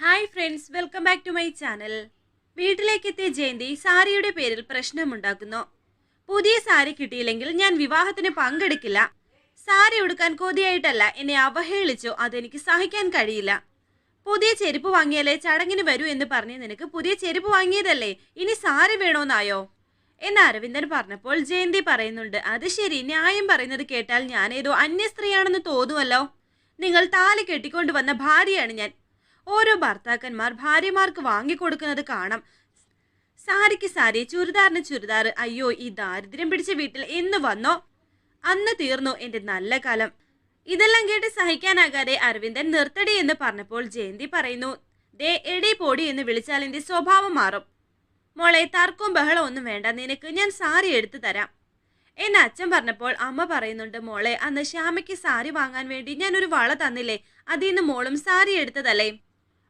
Hi friends welcome back to my channel വീട്ടിലേക്ക് എത്തിയ ജയന്തി സാരിയുടെ പേരിൽ പ്രശ്നമുണ്ടാക്കുന്നു. പുതിയ സാരി കിട്ടിയില്ലെങ്കിൽ ഞാൻ വിവാഹത്തിന് പങ്കെടുക്കില്ല. സാരി ഉടുക്കാൻ കൊതിയായിട്ടല്ല എന്നെ അവഹേളിച്ചു അതെനിക്ക് സഹിക്കാൻ കഴിയില്ല. പുതിയ ചെരുപ്പ് വാങ്ങിയാലേ ചടങ്ങിന് വരൂ എന്ന് പറഞ്ഞ് നിനക്ക് പുതിയ ചെരുപ്പ് വാങ്ങിയതല്ലേ? ഇനി സാരി വേണോന്നായോ? എന്ന് അരവിന്ദൻ പറഞ്ഞപ്പോൾ ജയന്തി പറയുന്നുണ്ട് അത് ശരി ന്യായം പറയുന്നത് കേട്ടാൽ ഞാനേതോ അന്യ സ്ത്രീയാണെന്ന് തോന്നുമല്ലോ? നിങ്ങൾ താലി കെട്ടിക്കൊണ്ടുവന്ന ഭാര്യയാണ് ഞാൻ. ഓരോ ഭർത്താക്കന്മാർ ഭാര്യമാർക്ക് വാങ്ങിക്കൊടുക്കുന്നത് കാണാം. സാരിക്ക് സാരി ചുരിദാറിന് ചുരിദാർ. അയ്യോ ഈ ദാരിദ്ര്യം പിടിച്ച വീട്ടിൽ എന്ന് വന്നോ? അന്ന് തീർന്നു എന്റെ നല്ല കാലം. ഇതെല്ലാം കേട്ട് സഹിക്കാനാകാതെ അരവിന്ദൻ നിർത്തടി എന്ന് പറഞ്ഞപ്പോൾ ജയന്തി പറയുന്നു ദേ എടി പോടി എന്ന് വിളിച്ചാൽ എന്റെ സ്വഭാവം മാറും. മോളെ തർക്കവും ബഹളവും ഒന്നും വേണ്ട. നിനക്ക് ഞാൻ സാരി എടുത്തു തരാം. എന്നെ അച്ഛൻ പറഞ്ഞപ്പോൾ അമ്മ പറയുന്നുണ്ട് മോളെ അന്ന് ശ്യാമയ്ക്ക് സാരി വാങ്ങാൻ വേണ്ടി ഞാൻ ഒരു വള തന്നില്ലേ? അതിൽ നിന്ന് മോളും സാരി എടുത്തതല്ലേ?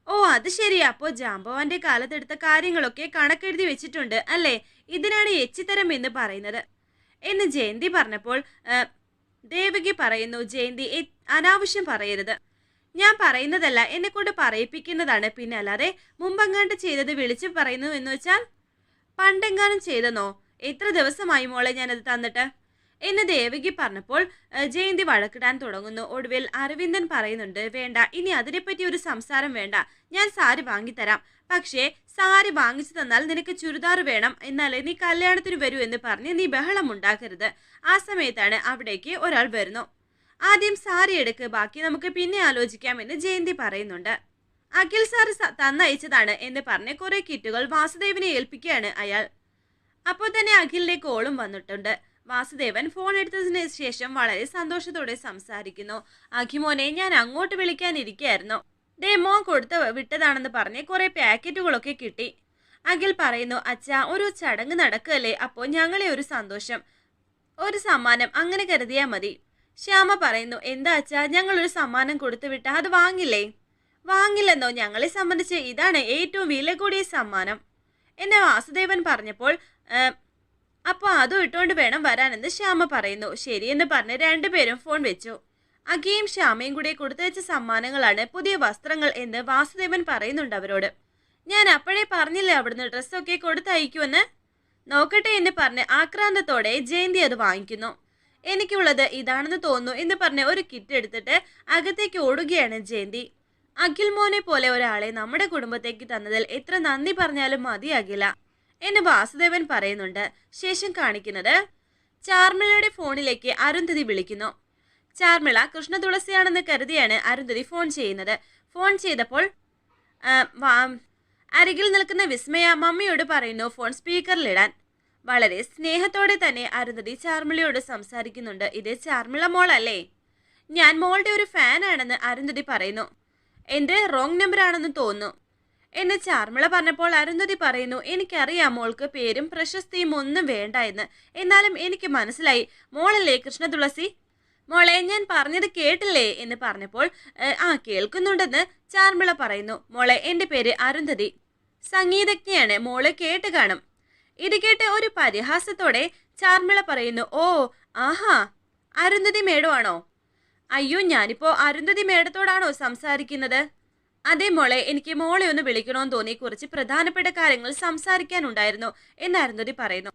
ഓ അത് ശരി അപ്പോൾ ജാമ്പവാന്റെ കാലത്തെടുത്ത കാര്യങ്ങളൊക്കെ കണക്കെഴുതി വെച്ചിട്ടുണ്ട് അല്ലേ? ഇതിനാണ് എച്ചിത്തരം എന്ന് പറയുന്നത്. എന്ന് ജയന്തി പറഞ്ഞപ്പോൾ ദേവകി പറയുന്നു ജയന്തി അനാവശ്യം പറയരുത്. ഞാൻ പറയുന്നതല്ല എന്നെ കൊണ്ട് പറയിപ്പിക്കുന്നതാണ്. പിന്നെ അല്ലാതെ മുമ്പെങ്ങാണ്ട് ചെയ്തത് വിളിച്ചു പറയുന്നു എന്ന് വെച്ചാൽ പണ്ടെങ്ങാനും ചെയ്തെന്നോ? എത്ര ദിവസമായി മോളെ ഞാനത് തന്നിട്ട്? എന്ന് ദേവകി പറഞ്ഞപ്പോൾ ജയന്തി വഴക്കിടാൻ തുടങ്ങുന്നു. ഒടുവിൽ അരവിന്ദൻ പറയുന്നുണ്ട് വേണ്ട ഇനി അതിനെപ്പറ്റി ഒരു സംസാരം വേണ്ട. ഞാൻ സാരി വാങ്ങിത്തരാം പക്ഷേ സാരി വാങ്ങിച്ചു തന്നാൽ നിനക്ക് ചുരിദാർ വേണം. എന്നാലേ നീ കല്യാണത്തിന് വരൂ എന്ന് പറഞ്ഞ് നീ ബഹളം ഉണ്ടാക്കരുത്. ആ സമയത്താണ് അവിടേക്ക് ഒരാൾ വരുന്നു. ആദ്യം സാരി എടുക്ക് ബാക്കി നമുക്ക് പിന്നെ ആലോചിക്കാം എന്ന് ജയന്തി പറയുന്നുണ്ട്. അഖിൽ സാർ തന്നയച്ചതാണ് എന്ന് പറഞ്ഞ് കുറെ കിറ്റുകൾ വാസുദേവിനെ ഏൽപ്പിക്കുകയാണ് അയാൾ. അപ്പോൾ തന്നെ അഖിലിന്റെ കോളും വന്നിട്ടുണ്ട്. വാസുദേവൻ ഫോൺ എടുത്തതിന് ശേഷം വളരെ സന്തോഷത്തോടെ സംസാരിക്കുന്നു. അഖിമോനെ ഞാൻ അങ്ങോട്ട് വിളിക്കാനിരിക്കുകയായിരുന്നു ദേ മോൻ കൊടുത്ത് വിട്ടതാണെന്ന് പറഞ്ഞ് കുറെ പാക്കറ്റുകളൊക്കെ കിട്ടി. അഖിൽ പറയുന്നു അച്ഛാ ഒരു ചടങ്ങ് നടക്കുകയല്ലേ? അപ്പോൾ ഞങ്ങളെ ഒരു സന്തോഷം ഒരു സമ്മാനം അങ്ങനെ കരുതിയാൽ മതി. ശ്യാമ പറയുന്നു എന്താ അച്ഛാ ഞങ്ങളൊരു സമ്മാനം കൊടുത്തു വിട്ട അത് വാങ്ങില്ലേ? വാങ്ങില്ലെന്നോ ഞങ്ങളെ സംബന്ധിച്ച് ഇതാണ് ഏറ്റവും വില കൂടിയ സമ്മാനം. എന്നെ വാസുദേവൻ പറഞ്ഞപ്പോൾ അപ്പോൾ അതും ഇട്ടുകൊണ്ട് വേണം വരാനെന്ന് ശ്യാമ പറയുന്നു. ശരിയെന്ന് പറഞ്ഞ് രണ്ടുപേരും ഫോൺ വെച്ചു. അഖിയും ശ്യാമയും കൂടി കൊടുത്തയച്ച സമ്മാനങ്ങളാണ് പുതിയ വസ്ത്രങ്ങൾ എന്ന് വാസുദേവൻ പറയുന്നുണ്ട് അവരോട്. ഞാൻ അപ്പോഴേ പറഞ്ഞില്ലേ അവിടുന്ന് ഡ്രസ്സൊക്കെ കൊടുത്തയക്കുമെന്ന്? നോക്കട്ടെ എന്ന് പറഞ്ഞ് ആക്രാന്തത്തോടെ ജയന്തി അത് വാങ്ങിക്കുന്നു. എനിക്കുള്ളത് ഇതാണെന്ന് തോന്നുന്നു എന്ന് പറഞ്ഞ് ഒരു കിറ്റ് എടുത്തിട്ട് അകത്തേക്ക് ഓടുകയാണ് ജയന്തി. അഖിൽ മോനെ പോലെ ഒരാളെ നമ്മുടെ കുടുംബത്തേക്ക് തന്നതിൽ എത്ര നന്ദി പറഞ്ഞാലും മതിയാകില്ല. എന്ന് വാസുദേവൻ പറയുന്നുണ്ട്. ശേഷം കാണിക്കുന്നത് ചാർമിളയുടെ ഫോണിലേക്ക് അരുന്ധതി വിളിക്കുന്നു. ചാർമിള കൃഷ്ണ തുളസിയാണെന്ന് കരുതിയാണ് അരുന്ധതി ഫോൺ ചെയ്യുന്നത്. ഫോൺ ചെയ്തപ്പോൾ അരികിൽ നിൽക്കുന്ന വിസ്മയ മമ്മിയോട് പറയുന്നു ഫോൺ സ്പീക്കറിലിടാൻ. വളരെ സ്നേഹത്തോടെ തന്നെ അരുന്ധതി ചാർമിളയോട് സംസാരിക്കുന്നുണ്ട്. ഇത് ചാർമിള മോളല്ലേ? ഞാൻ മോളുടെ ഒരു ഫാനാണെന്ന് അരുന്ധതി പറയുന്നു. എന്റെ റോങ് നമ്പർ ആണെന്ന് തോന്നുന്നു. എന്ന് ചാർമിള പറഞ്ഞപ്പോൾ അരുന്ധതി പറയുന്നു എനിക്കറിയാം മോൾക്ക് പേരും പ്രശസ്തിയും ഒന്നും വേണ്ട എന്ന് എന്നാലും എനിക്ക് മനസ്സിലായി. മോളല്ലേ കൃഷ്ണ തുളസി മോളെ ഞാൻ പറഞ്ഞത് കേട്ടില്ലേ? എന്ന് പറഞ്ഞപ്പോൾ ആ കേൾക്കുന്നുണ്ടെന്ന് ചാർമിള പറയുന്നു. മോളെ എന്റെ പേര് അരുന്ധതി. സംഗീതജ്ഞയാണ്. മോളെ കേട്ട് കാണും. ഇത് കേട്ട് ഒരു പരിഹാസത്തോടെ ചാർമിള പറയുന്നു ഓ ആഹാ അരുന്ധതി മേഡമാണോ? അയ്യോ ഞാനിപ്പോ അരുന്ധതി മേഡത്തോടാണോ സംസാരിക്കുന്നത്? അതെ മോളെ എനിക്ക് മോളെ ഒന്ന് വിളിക്കണമെന്ന് തോന്നി കുറച്ച് പ്രധാനപ്പെട്ട കാര്യങ്ങൾ സംസാരിക്കാനുണ്ടായിരുന്നു എന്ന് അരുന്ധതി പറയുന്നു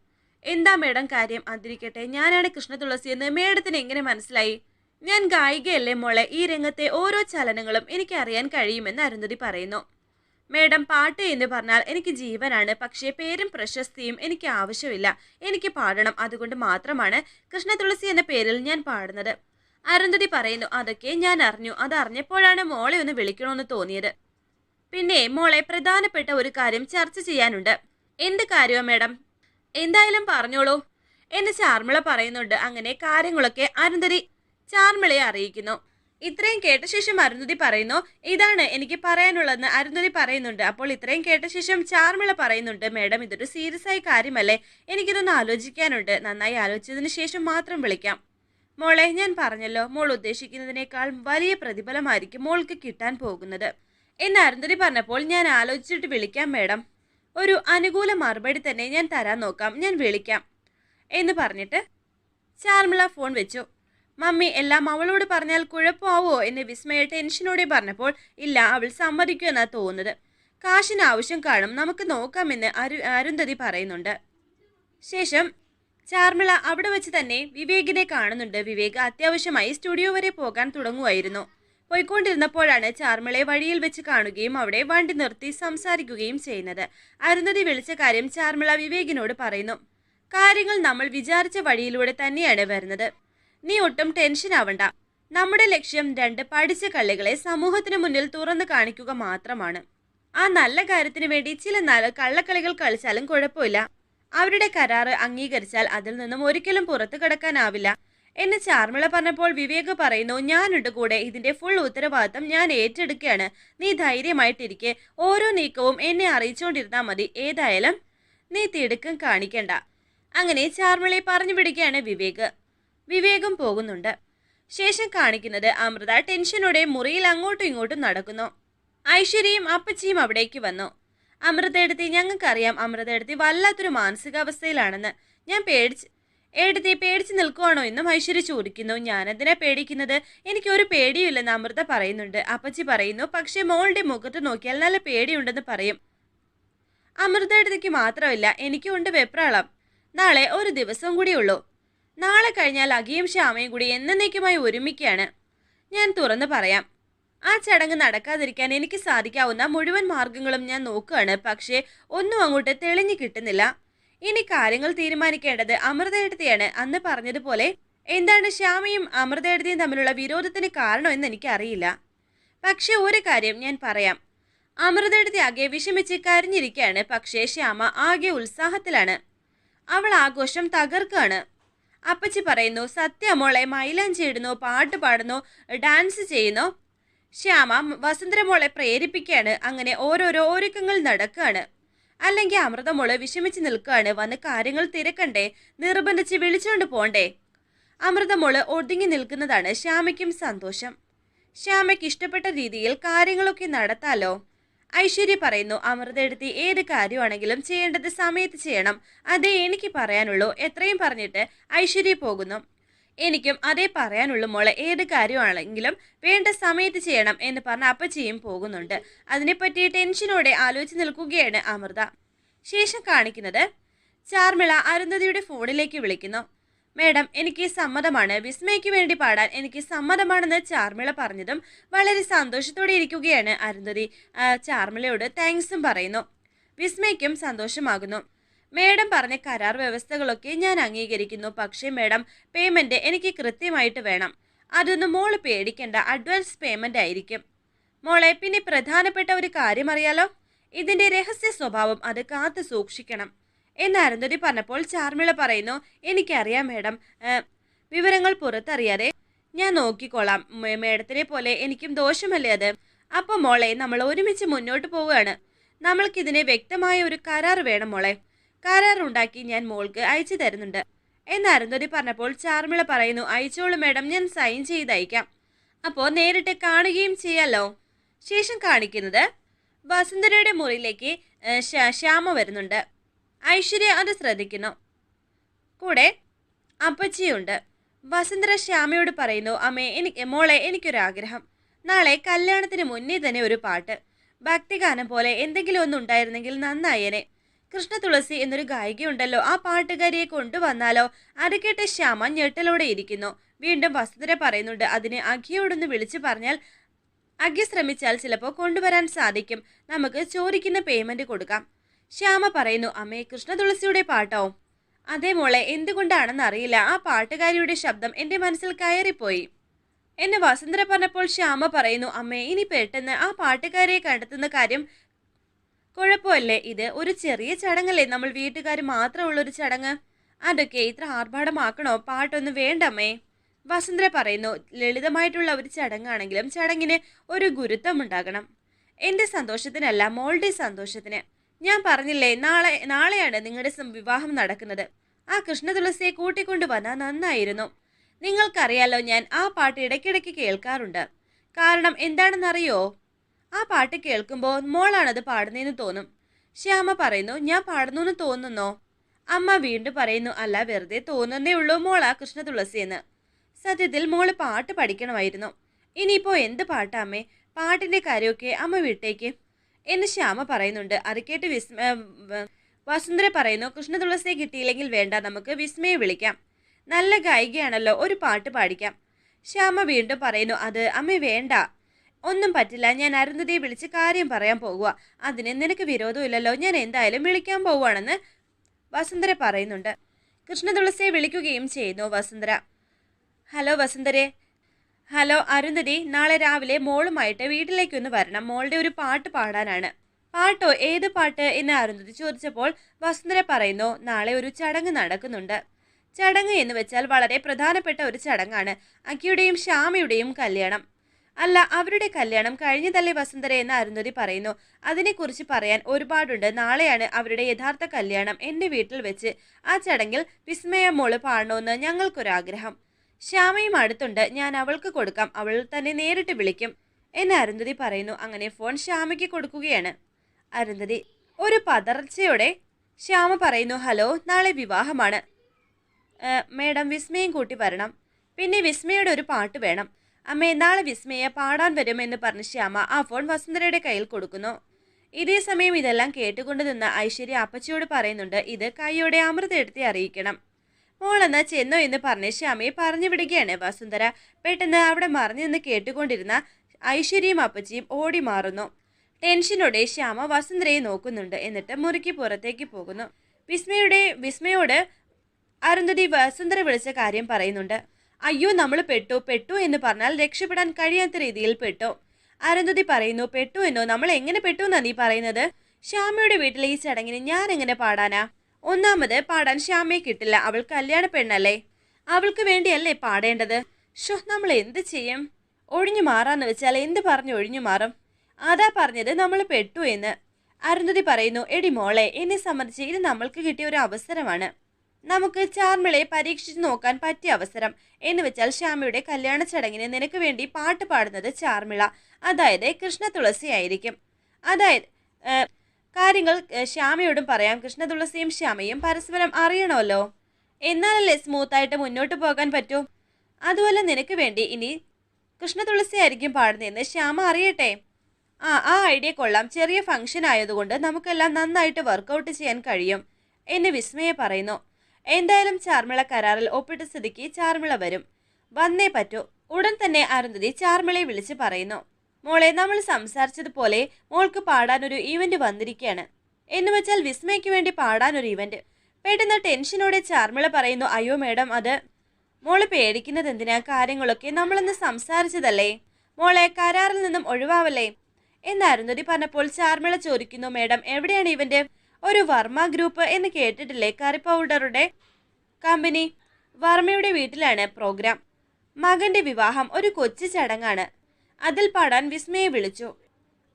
എന്താ മേഡം കാര്യം? അതിരിക്കട്ടെ. ഞാനാണ് കൃഷ്ണ തുളസി എന്ന് മേഡത്തിന് എങ്ങനെ മനസ്സിലായി? ഞാൻ ഗായികയല്ലേ മോളെ? ഈ രംഗത്തെ ഓരോ ചലനങ്ങളും എനിക്ക് അറിയാൻ കഴിയുമെന്ന് അരുന്ധതി പറയുന്നു. മേഡം പാട്ട് എന്ന് പറഞ്ഞാൽ എനിക്ക് ജീവനാണ്. പക്ഷേ പേരും പ്രശസ്തിയും എനിക്ക് ആവശ്യമില്ല. എനിക്ക് പാടണം. അതുകൊണ്ട് മാത്രമാണ് കൃഷ്ണതുളസി എന്ന പേരിൽ ഞാൻ പാടുന്നത്. അരുന്ധതി പറയുന്നു അതൊക്കെ ഞാൻ അറിഞ്ഞു. അതറിഞ്ഞപ്പോഴാണ് മോളെ ഒന്ന് വിളിക്കണമെന്ന് തോന്നിയത്. പിന്നെ മോളെ പ്രധാനപ്പെട്ട ഒരു കാര്യം ചർച്ച ചെയ്യാനുണ്ട്. എന്ത് കാര്യമാണ് മേഡം? എന്തായാലും പറഞ്ഞോളൂ. എന്ന് ചാർമിള പറയുന്നുണ്ട്. അങ്ങനെ കാര്യങ്ങളൊക്കെ അരുന്ധതി ചാർമിളയെ അറിയിക്കുന്നു. ഇത്രയും കേട്ട ശേഷം അരുന്ധതി പറയുന്നു ഇതാണ് എനിക്ക് പറയാനുള്ളതെന്ന് അരുന്ധതി പറയുന്നുണ്ട്. അപ്പോൾ ഇത്രയും കേട്ട ശേഷം ചാർമിള പറയുന്നുണ്ട് മേഡം ഇതൊരു സീരിയസ് ആയ കാര്യമല്ലേ? എനിക്കിതൊന്ന് ആലോചിക്കാനുണ്ട്. നന്നായി ആലോചിച്ചതിന് ശേഷം മാത്രം വിളിക്കാം. മോളെ ഞാൻ പറഞ്ഞല്ലോ മോൾ ഉദ്ദേശിക്കുന്നതിനേക്കാൾ വലിയ പ്രതിഫലമായിരിക്കും മോൾക്ക് കിട്ടാൻ പോകുന്നത്. എന്ന് അരുന്ധതി പറഞ്ഞപ്പോൾ ഞാൻ ആലോചിച്ചിട്ട് വിളിക്കാം മേഡം. ഒരു അനുകൂല മറുപടി തന്നെ ഞാൻ തരാൻ നോക്കാം ഞാൻ വിളിക്കാം. എന്ന് പറഞ്ഞിട്ട് ചാർമിള ഫോൺ വെച്ചു. മമ്മി എല്ലാം അവളോട് പറഞ്ഞാൽ കുഴപ്പമാവോ എന്ന് വിസ്മയ ടെൻഷനോടെ പറഞ്ഞപ്പോൾ ഇല്ല അവൾ സമ്മതിക്കൂ സമ്മതിക്കുമെന്നാ തോന്നുന്നത്. കാശിന് ആവശ്യം കാണും നമുക്ക് നോക്കാമെന്ന് അരു അരുന്ധതി പറയുന്നുണ്ട്. ശേഷം ചാർമിള അവിടെ വെച്ച് തന്നെ വിവേകിനെ കാണുന്നുണ്ട്. വിവേക് അത്യാവശ്യമായി സ്റ്റുഡിയോ വരെ പോകാൻ തുടങ്ങുമായിരുന്നു. പോയിക്കൊണ്ടിരുന്നപ്പോഴാണ് ചാർമിളയെ വഴിയിൽ വെച്ച് കാണുകയും അവിടെ വണ്ടി നിർത്തി സംസാരിക്കുകയും ചെയ്യുന്നത്. അരുന്ധതി വിളിച്ച കാര്യം ചാർമിള വിവേകിനോട് പറയുന്നു. കാര്യങ്ങൾ നമ്മൾ വിചാരിച്ച വഴിയിലൂടെ തന്നെയാണ് വരുന്നത്. നീ ഒട്ടും ടെൻഷൻ ആവണ്ട. നമ്മുടെ ലക്ഷ്യം രണ്ട് പഠിച്ച കള്ളികളെ സമൂഹത്തിന് മുന്നിൽ തുറന്നു കാണിക്കുക മാത്രമാണ്. ആ നല്ല കാര്യത്തിന് വേണ്ടി ചില നല്ല കള്ളക്കളികൾ കളിച്ചാലും കുഴപ്പമില്ല. അവരുടെ കരാറ് അംഗീകരിച്ചാൽ അതിൽ നിന്നും ഒരിക്കലും പുറത്തു കിടക്കാനാവില്ല. എന്ന് ചാർമിള പറഞ്ഞപ്പോൾ വിവേക് പറയുന്നു ഞാനുണ്ട് കൂടെ ഇതിന്റെ ഫുൾ ഉത്തരവാദിത്തം ഞാൻ ഏറ്റെടുക്കുകയാണ് നീ ധൈര്യമായിട്ടിരിക്കെ. ഓരോ നീക്കവും എന്നെ അറിയിച്ചുകൊണ്ടിരുന്നാൽ മതി. ഏതായാലും നീ തിടുക്കം കാണിക്കണ്ട. അങ്ങനെ ചാർമിളയെ പറഞ്ഞു പിടിക്കുകയാണ് വിവേക്. വിവേകം പോകുന്നുണ്ട്. ശേഷം കാണിക്കുന്നത് അമൃത ടെൻഷനോടെ മുറിയിൽ അങ്ങോട്ടും ഇങ്ങോട്ടും നടക്കുന്നു. ഐശ്വര്യയും അപ്പച്ചിയും അവിടേക്ക് വന്നു. അമൃത എടുത്തി ഞങ്ങൾക്കറിയാം അമൃത എടുത്തി വല്ലാത്തൊരു മാനസികാവസ്ഥയിലാണെന്ന്. ഞാൻ പേടിച്ച് എടുത്തി പേടിച്ച് നിൽക്കുവാണോ എന്നും ഐശ്വര്യ ചോദിക്കുന്നു. ഞാനെന്തിനാ പേടിക്കുന്നത്? എനിക്ക് ഒരു പേടിയുമില്ലെന്ന് അമൃത പറയുന്നുണ്ട്. അപ്പച്ചി പറയുന്നു പക്ഷേ മോളുടെ മുഖത്ത് നോക്കിയാൽ നല്ല പേടിയുണ്ടെന്ന് പറയും. അമൃത എടുത്തിക്ക് മാത്രമല്ല എനിക്കുണ്ട് വെപ്രാളം. നാളെ ഒരു ദിവസം കൂടിയുള്ളൂ നാളെ കഴിഞ്ഞാൽ അകിയും ശ്യാമയും കൂടി എന്നേക്കുമായി ഒരുമിക്കുകയാണ്. ഞാൻ തുറന്നു പറയാം. ആ ചടങ്ങ് നടക്കാതിരിക്കാൻ എനിക്ക് സാധിക്കാവുന്ന മുഴുവൻ മാർഗങ്ങളും ഞാൻ നോക്കുകയാണ് പക്ഷേ ഒന്നും അങ്ങോട്ട് തെളിഞ്ഞു കിട്ടുന്നില്ല. ഇനി കാര്യങ്ങൾ തീരുമാനിക്കേണ്ടത് അമൃതയെടുത്തിയാണ് അന്ന് പറഞ്ഞതുപോലെ എന്താണ് ശ്യാമയും അമൃതയെടുത്തിയും തമ്മിലുള്ള വിരോധത്തിന് കാരണമെന്ന് എനിക്കറിയില്ല. പക്ഷേ ഒരു കാര്യം ഞാൻ പറയാം. അമൃതയെടുത്തി ആകെ വിഷമിച്ച് കരഞ്ഞിരിക്കുകയാണ് പക്ഷേ ശ്യാമ ആകെ ഉത്സാഹത്തിലാണ്. അവൾ ആഘോഷം തകർക്കുകയാണ്. അപ്പച്ചി പറയുന്നു സത്യമോളെ മൈലാഞ്ചി ഇടുന്നു പാട്ട് പാടുന്നു ഡാൻസ് ചെയ്യുന്നു ശ്യാമ വസന്തരമോളെ പ്രേരിപ്പിക്കുകയാണ് അങ്ങനെ ഓരോരോ ഒരുക്കങ്ങൾ നടക്കുകയാണ് അല്ലെങ്കിൽ അമൃതമോൾ വിഷമിച്ച് നിൽക്കുകയാണ് വന്ന് കാര്യങ്ങൾ തിരക്കണ്ടേ? നിർബന്ധിച്ച് വിളിച്ചുകൊണ്ട് പോണ്ടേ? അമൃതമോൾ ഒതുങ്ങി നിൽക്കുന്നതാണ് ശ്യാമയ്ക്കും സന്തോഷം. ശ്യാമയ്ക്ക് ഇഷ്ടപ്പെട്ട രീതിയിൽ കാര്യങ്ങളൊക്കെ നടത്താലോ? ഐശ്വര്യ പറയുന്നു അമൃത എടുത്തി ഏത് കാര്യമാണെങ്കിലും ചെയ്യേണ്ടത് സമയത്ത് ചെയ്യണം. അതേ എനിക്ക് പറയാനുള്ളൂ. എത്രയും പറഞ്ഞിട്ട് ഐശ്വര്യ പോകുന്നു. എനിക്കും അതേ പറയാനുള്ളൂ മോളെ. ഏത് കാര്യമാണെങ്കിലും വേണ്ട സമയത്ത് ചെയ്യണം എന്ന് പറഞ്ഞ അപ്പച്ചിയും പോകുന്നുണ്ട്. അതിനെപ്പറ്റി ടെൻഷനോടെ ആലോചിച്ച് നിൽക്കുകയാണ് അമൃത. ശേഷം കാണിക്കുന്നത് ചാർമിള അരുന്ധതിയുടെ ഫോണിലേക്ക് വിളിക്കുന്നു. മേഡം എനിക്ക് സമ്മതമാണ്. വിസ്മയ്ക്ക് വേണ്ടി പാടാൻ എനിക്ക് സമ്മതമാണെന്ന് ചാർമിള പറഞ്ഞതും വളരെ സന്തോഷത്തോടെ ഇരിക്കുകയാണ് അരുന്ധതി. ചാർമിളയോട് താങ്ക്സും പറയുന്നു. വിസ്മയ്ക്കും സന്തോഷമാകുന്നു. മേഡം പറഞ്ഞ കരാർ വ്യവസ്ഥകളൊക്കെ ഞാൻ അംഗീകരിക്കുന്നു. പക്ഷേ മേഡം പേയ്മെന്റ് എനിക്ക് കൃത്യമായിട്ട് വേണം. അതൊന്നും മോൾ പേടിക്കേണ്ട. അഡ്വാൻസ് പേയ്മെന്റ് ആയിരിക്കും. മോളെ പിന്നെ പ്രധാനപ്പെട്ട ഒരു കാര്യം അറിയാലോ? ഇതിന്റെ രഹസ്യ സ്വഭാവം അത് കാത്തു സൂക്ഷിക്കണം. എന്ന് പറഞ്ഞപ്പോൾ ചാർമിള പറയുന്നു എനിക്കറിയാം മേഡം. വിവരങ്ങൾ പുറത്തറിയാതെ ഞാൻ നോക്കിക്കോളാം. മേഡത്തിനെ പോലെ എനിക്കും ദോഷമല്ലേ അത്? അപ്പോൾ മോളെ നമ്മൾ ഒരുമിച്ച് മുന്നോട്ട് പോവുകയാണ്. നമ്മൾക്കിതിനെ വ്യക്തമായ ഒരു കരാർ വേണം മോളെ. കരാർ ഉണ്ടാക്കി ഞാൻ മോൾക്ക് അയച്ചു തരുന്നുണ്ട്. എന്ന് അരുന്ധതി പറഞ്ഞപ്പോൾ ചാർമിള പറയുന്നു അയച്ചോളൂ മേഡം ഞാൻ സൈൻ ചെയ്തയക്കാം. അപ്പോൾ നേരിട്ട് കാണുകയും ചെയ്യാലോ? ശേഷം കാണിക്കുന്നത് വസുന്ധരയുടെ മുറിയിലേക്ക് ശ്യാമ വരുന്നുണ്ട്. ഐശ്വര്യ അത് ശ്രദ്ധിക്കുന്നു. കൂടെ അപ്പച്ചിയുണ്ട്. വസുന്ധര ശ്യാമയോട് പറയുന്നു അമ്മേ എനിക്ക് മോളെ എനിക്കൊരാഗ്രഹം. നാളെ കല്യാണത്തിന് മുന്നേ തന്നെ ഒരു പാട്ട്. ഭക്തിഗാനം പോലെ എന്തെങ്കിലും ഒന്നുണ്ടായിരുന്നെങ്കിൽ നന്നായേനെ. കൃഷ്ണ തുളസി എന്നൊരു ഗായികയുണ്ടല്ലോ ആ പാട്ടുകാരിയെ കൊണ്ടുവന്നാലോ അത് ശ്യാമ ഞെട്ടലോടെ ഇരിക്കുന്നു. വീണ്ടും വസുധര പറയുന്നുണ്ട് അതിന് അഖിയോടൊന്ന് വിളിച്ചു പറഞ്ഞാൽ അഖി ശ്രമിച്ചാൽ ചിലപ്പോൾ കൊണ്ടുവരാൻ സാധിക്കും. നമുക്ക് ചോദിക്കുന്ന പേയ്മെന്റ് കൊടുക്കാം. ശ്യാമ പറയുന്നു അമ്മേ കൃഷ്ണ തുളസിയുടെ പാട്ടോ? അതേ മോളെ എന്തുകൊണ്ടാണെന്ന് അറിയില്ല. ആ പാട്ടുകാരിയുടെ ശബ്ദം എന്റെ മനസ്സിൽ കയറിപ്പോയി. എന്നെ വസുന്ധര പറഞ്ഞപ്പോൾ ശ്യാമ പറയുന്നു അമ്മേ ഇനി പെട്ടെന്ന് ആ പാട്ടുകാരിയെ കണ്ടെത്തുന്ന കാര്യം കുഴപ്പമല്ലേ? ഇത് ഒരു ചെറിയ ചടങ്ങല്ലേ? നമ്മൾ വീട്ടുകാർ മാത്രമുള്ള ഒരു ചടങ്ങ്. അതൊക്കെ ഇത്ര ആർഭാടമാക്കണോ? പാട്ടൊന്നും വേണ്ടമ്മേ. വസുന്ധര പറയുന്നു ലളിതമായിട്ടുള്ള ഒരു ചടങ്ങാണെങ്കിലും ചടങ്ങിന് ഒരു ഗുരുത്വം ഉണ്ടാകണം എന്റെ സന്തോഷത്തിനല്ല മോളുടെ സന്തോഷത്തിന്. ഞാൻ പറഞ്ഞില്ലേ നാളെ നാളെയാണ് നിങ്ങളുടെ വിവാഹം നടക്കുന്നത്. ആ കൃഷ്ണ തുളസിയെ കൂട്ടിക്കൊണ്ടു വന്നാൽ നന്നായിരുന്നു. നിങ്ങൾക്കറിയാലോ ഞാൻ ആ പാട്ട് ഇടയ്ക്കിടയ്ക്ക് കേൾക്കാറുണ്ട്. കാരണം എന്താണെന്നറിയോ? ആ പാട്ട് കേൾക്കുമ്പോൾ മോളാണത് പാടുന്നതെന്ന് തോന്നും. ശ്യാമ പറയുന്നു ഞാൻ പാടുന്നു എന്ന് തോന്നുന്നോ? അമ്മ വീണ്ടും പറയുന്നു അല്ല വെറുതെ തോന്നുന്നേ ഉള്ളൂ മോളാ കൃഷ്ണ തുളസി എന്ന് സത്യത്തിൽ മോൾ പാട്ട് പഠിക്കണമായിരുന്നു. ഇനിയിപ്പോ എന്ത് പാട്ടാ അമ്മേ? പാട്ടിന്റെ കാര്യമൊക്കെ അമ്മ വീട്ടേക്ക്. എന്ന് ശ്യാമ പറയുന്നുണ്ട്. അറിക്കേട്ട് കേട്ട് വിസ്മ വസുന്ധര പറയുന്നു കൃഷ്ണ തുളസിയെ കിട്ടിയില്ലെങ്കിൽ വേണ്ട നമുക്ക് വിസ്മയെ വിളിക്കാം. നല്ല ഗായികയാണല്ലോ ഒരു പാട്ട് പാടിക്കാം. ശ്യാമ വീണ്ടും പറയുന്നു അത് അമ്മ വേണ്ട. ഒന്നും പറ്റില്ല. ഞാൻ അരുന്ധതിയെ വിളിച്ച് കാര്യം പറയാൻ പോകുക അതിന് നിനക്ക് വിരോധമില്ലല്ലോ ഞാൻ എന്തായാലും വിളിക്കാൻ പോവുകയാണെന്ന് വസുന്ധര പറയുന്നുണ്ട്. കൃഷ്ണ തുളസിയെ വിളിക്കുകയും ചെയ്യുന്നു വസുന്ധര. ഹലോ വസുന്ധരെ. ഹലോ അരുന്ധതി നാളെ രാവിലെ മോളുമായിട്ട് വീട്ടിലേക്കൊന്ന് വരണം. മോളുടെ ഒരു പാട്ട് പാടാനാണ്. പാട്ടോ? ഏത് പാട്ട് എന്ന് അരുന്ധതി ചോദിച്ചപ്പോൾ വസുന്ധര പറയുന്നു നാളെ ഒരു ചടങ്ങ് നടക്കുന്നുണ്ട്. ചടങ്ങ് എന്ന് വെച്ചാൽ വളരെ പ്രധാനപ്പെട്ട ഒരു ചടങ്ങാണ്. അക്കിയുടെയും ശ്യാമയുടെയും കല്യാണം. അല്ല അവരുടെ കല്യാണം കഴിഞ്ഞതല്ലേ വസുന്ധര എന്ന് അരുന്ധതി പറയുന്നു. അതിനെക്കുറിച്ച് പറയാൻ ഒരുപാടുണ്ട്. നാളെയാണ് അവരുടെ യഥാർത്ഥ കല്യാണം. എന്റെ വീട്ടിൽ വെച്ച് ആ ചടങ്ങിൽ വിസ്മയ മോൾ പാടണമെന്ന് ഞങ്ങൾക്കൊരാഗ്രഹം. ശ്യാമയും അടുത്തുണ്ട്. ഞാൻ അവൾക്ക് കൊടുക്കാം. അവൾ തന്നെ നേരിട്ട് വിളിക്കും എന്ന് അരുന്ധതി പറയുന്നു. അങ്ങനെ ഫോൺ ശ്യാമയ്ക്ക് കൊടുക്കുകയാണ്. അരുന്ധതി ഒരു പതർച്ചയോടെ ശ്യാമ പറയുന്നു ഹലോ നാളെ വിവാഹമാണ്. മേഡം വിസ്മയും കൂട്ടി വരണം. പിന്നെ വിസ്മയുടെ ഒരു പാട്ട് വേണം. അമ്മേ നാളെ വിസ്മയെ പാടാൻ വരുമെന്ന് പറഞ്ഞ് ശ്യാമ ആ ഫോൺ വസുന്ധരയുടെ കയ്യിൽ കൊടുക്കുന്നു. ഇതേ സമയം ഇതെല്ലാം കേട്ടുകൊണ്ട് നിന്ന ഐശ്വര്യ അപ്പച്ചിയോട് പറയുന്നുണ്ട് ഇത് കൈയോടെ അമൃത എടുത്തി അറിയിക്കണം. മോളെന്നാ ചെന്നോ എന്ന് പറഞ്ഞ് ശ്യാമയെ പറഞ്ഞു വിടുകയാണ് വസുന്ധര. പെട്ടെന്ന് അവിടെ മറിഞ്ഞു നിന്ന് കേട്ടുകൊണ്ടിരുന്ന ഐശ്വര്യയും അപ്പച്ചിയും ഓടി മാറുന്നു. ടെൻഷനോടെ ശ്യാമ വസുന്ധരയെ നോക്കുന്നുണ്ട് എന്നിട്ട് മുറിക്ക് പുറത്തേക്ക് പോകുന്നു. വിസ്മയുടെ വിസ്മയോട് അരുന്ധതി വസുന്ധര വിളിച്ച കാര്യം പറയുന്നുണ്ട്. അയ്യോ നമ്മൾ പെട്ടു പെട്ടു എന്ന് പറഞ്ഞാൽ രക്ഷപ്പെടാൻ കഴിയാത്ത രീതിയിൽ പെട്ടു. അരുന്ധതി പറയുന്നു പെട്ടു എന്നോ? നമ്മൾ എങ്ങനെ പെട്ടു എന്നാ നീ പറയുന്നത്? ശ്യാമയുടെ വീട്ടിലെ ഈ ചടങ്ങിന് ഞാൻ എങ്ങനെ പാടാനാ? ഒന്നാമത് പാടാൻ ശ്യാമയെ കിട്ടില്ല അവൾ കല്യാണ പെണ്ണല്ലേ. അവൾക്ക് വേണ്ടിയല്ലേ പാടേണ്ടത്? ഷോ നമ്മൾ എന്ത് ചെയ്യും? ഒഴിഞ്ഞു മാറാന്ന് വെച്ചാൽ എന്ത് പറഞ്ഞു ഒഴിഞ്ഞു മാറും? അതാ പറഞ്ഞത് നമ്മൾ പെട്ടു എന്ന്. അരുന്ധതി പറയുന്നു എടി മോളെ എന്നെ സംബന്ധിച്ച് ഇത് നമ്മൾക്ക് കിട്ടിയ ഒരു അവസരമാണ്. നമുക്ക് ചാർമിളയെ പരീക്ഷിച്ച് നോക്കാൻ പറ്റിയ അവസരം. എന്ന് വെച്ചാൽ ശ്യാമയുടെ കല്യാണ ചടങ്ങിന് നിനക്ക് വേണ്ടി പാട്ട് പാടുന്നത് ചാർമിള. അതായത് കൃഷ്ണ തുളസി ആയിരിക്കും. അതായത് കാര്യങ്ങൾ ശ്യാമയോടും പറയാം. കൃഷ്ണ തുളസിയും ശ്യാമയും പരസ്പരം അറിയണമല്ലോ. എന്നാലല്ലേ സ്മൂത്തായിട്ട് മുന്നോട്ട് പോകാൻ പറ്റൂ? അതുപോലെ നിനക്ക് വേണ്ടി ഇനി കൃഷ്ണ തുളസി ആയിരിക്കും പാടുന്നതെന്ന് ശ്യാമ അറിയട്ടെ. ആ ആ ഐഡിയ കൊള്ളാം. ചെറിയ ഫംഗ്ഷൻ ആയതുകൊണ്ട് നമുക്കെല്ലാം നന്നായിട്ട് വർക്കൗട്ട് ചെയ്യാൻ കഴിയും. എന്ന് വിസ്മയ പറയുന്നു. എന്തായാലും ചാർമിള കരാറിൽ ഒപ്പിട്ട സ്ഥിതിക്ക് ചാർമിള വരും. വന്നേ പറ്റൂ. ഉടൻ തന്നെ അരുന്ധതി ചാർമിളയെ വിളിച്ച് പറയുന്നു. മോളെ നമ്മൾ സംസാരിച്ചതുപോലെ മോൾക്ക് പാടാൻ ഒരു ഈവന്റ് വന്നിരിക്കുകയാണ്. എന്ന് വെച്ചാൽ വിസ്മയ്ക്ക് വേണ്ടി പാടാൻ ഒരു ഈവന്റ് പെട്ടെന്ന് ടെൻഷനോടെ ചാർമിള പറയുന്നു അയ്യോ മേഡം അത് മോൾ പേടിക്കുന്നത് എന്തിനാ? കാര്യങ്ങളൊക്കെ നമ്മളൊന്ന് സംസാരിച്ചതല്ലേ? മോളെ കരാറിൽ നിന്നും ഒഴിവാവല്ലേ? എന്ന് അരുന്ധതി പറഞ്ഞപ്പോൾ ചാർമിള ചോദിക്കുന്നു മേഡം എവിടെയാണ് ഇവന്റ് ഒരു വർമ്മ ഗ്രൂപ്പ് എന്ന് കേട്ടിട്ടില്ലേ? കറി പൗഡറുടെ കമ്പനി വർമ്മയുടെ വീട്ടിലാണ് പ്രോഗ്രാം മകന്റെ വിവാഹം ഒരു കൊച്ചു ചടങ്ങാണ്. അതിൽ പാടാൻ വിസ്മയെ വിളിച്ചു.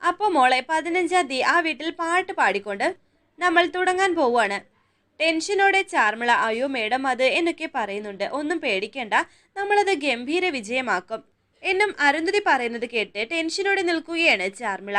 അപ്പോൾ മോളെ പതിനഞ്ചാം തീയതി ആ വീട്ടിൽ പാട്ട് പാടിക്കൊണ്ട് നമ്മൾ തുടങ്ങാൻ പോവുകയാണ്. ടെൻഷനോടെ ചാർമിള അയ്യോ മേഡം അത് എന്നൊക്കെ പറയുന്നുണ്ട്. ഒന്നും പേടിക്കേണ്ട. നമ്മളത് ഗംഭീര വിജയമാക്കും. എന്നും അരുന്ധതി പറയുന്നത് കേട്ട് ടെൻഷനോടെ നിൽക്കുകയാണ് ചാർമിള.